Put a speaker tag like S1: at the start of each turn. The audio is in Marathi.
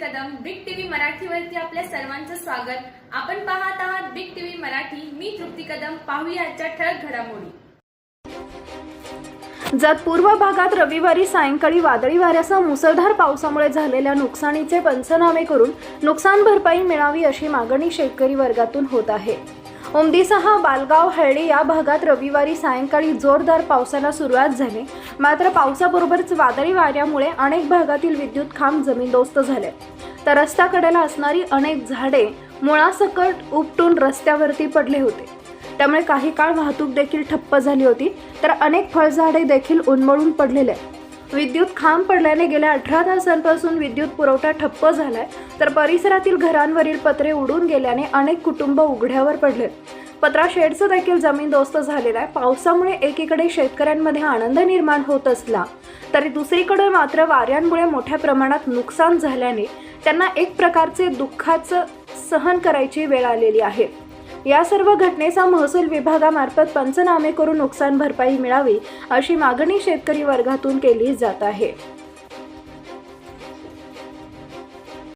S1: कदम बिग टीव्ही मराठीवरती आपल्या सर्वांचं स्वागत. आपण पाहत आहात बिग टीव्ही मराठी. मी तृप्ती कदम. पाहूया आजच्या ठळक घडामोडी.
S2: जत पूर्व भागात रविवारी सायंकाळी वादळी वाऱ्यासह मुसळधार पावसामुळे झालेल्या नुकसानीचे पंचनामे करून नुकसान भरपाई मिळावी अशी मागणी शेतकरी वर्गातून होत आहे. उमदीसह बालगाव हळडी या भागात रविवारी सायंकाळी जोरदार पावसाला सुरुवात झाली. मात्र पावसाबरोबरच वादळी वाऱ्यामुळे अनेक भागातील विद्युत खांब जमीनदोस्त झाले. तर रस्त्याकडेला असणारी अनेक झाडे मुळासकट उपटून रस्त्यावरती पडले होते. त्यामुळे काही काळ वाहतूक देखील ठप्प झाली होती. तर अनेक फळझाडे देखील उन्मळून पडलेले. आहेत. विद्युत खांब पडल्याने गेल्या अठरा तासांपासून विद्युत पुरवठा ठप्प झालाय. तर परिसरातील घरांवरील पत्रे उडून गेल्याने अनेक कुटुंब उघड्यावर पडलेत पत्रा शेडचं देखील जमीनदोस्त झालेलं आहे. पावसामुळे एकीकडे शेतकऱ्यांमध्ये आनंद निर्माण होत असला तरी दुसरीकडे मात्र वाऱ्यांमुळे मोठ्या प्रमाणात नुकसान झाल्याने त्यांना एक प्रकारचे दुःखाचं सहन करायची वेळ आलेली आहे. या सर्व घटनेचा महसूल विभागामार्फत पंचनामे करून नुकसान भरपाई मिळावी अशी मागणी शेतकरी वर्गातून केली जात आहे.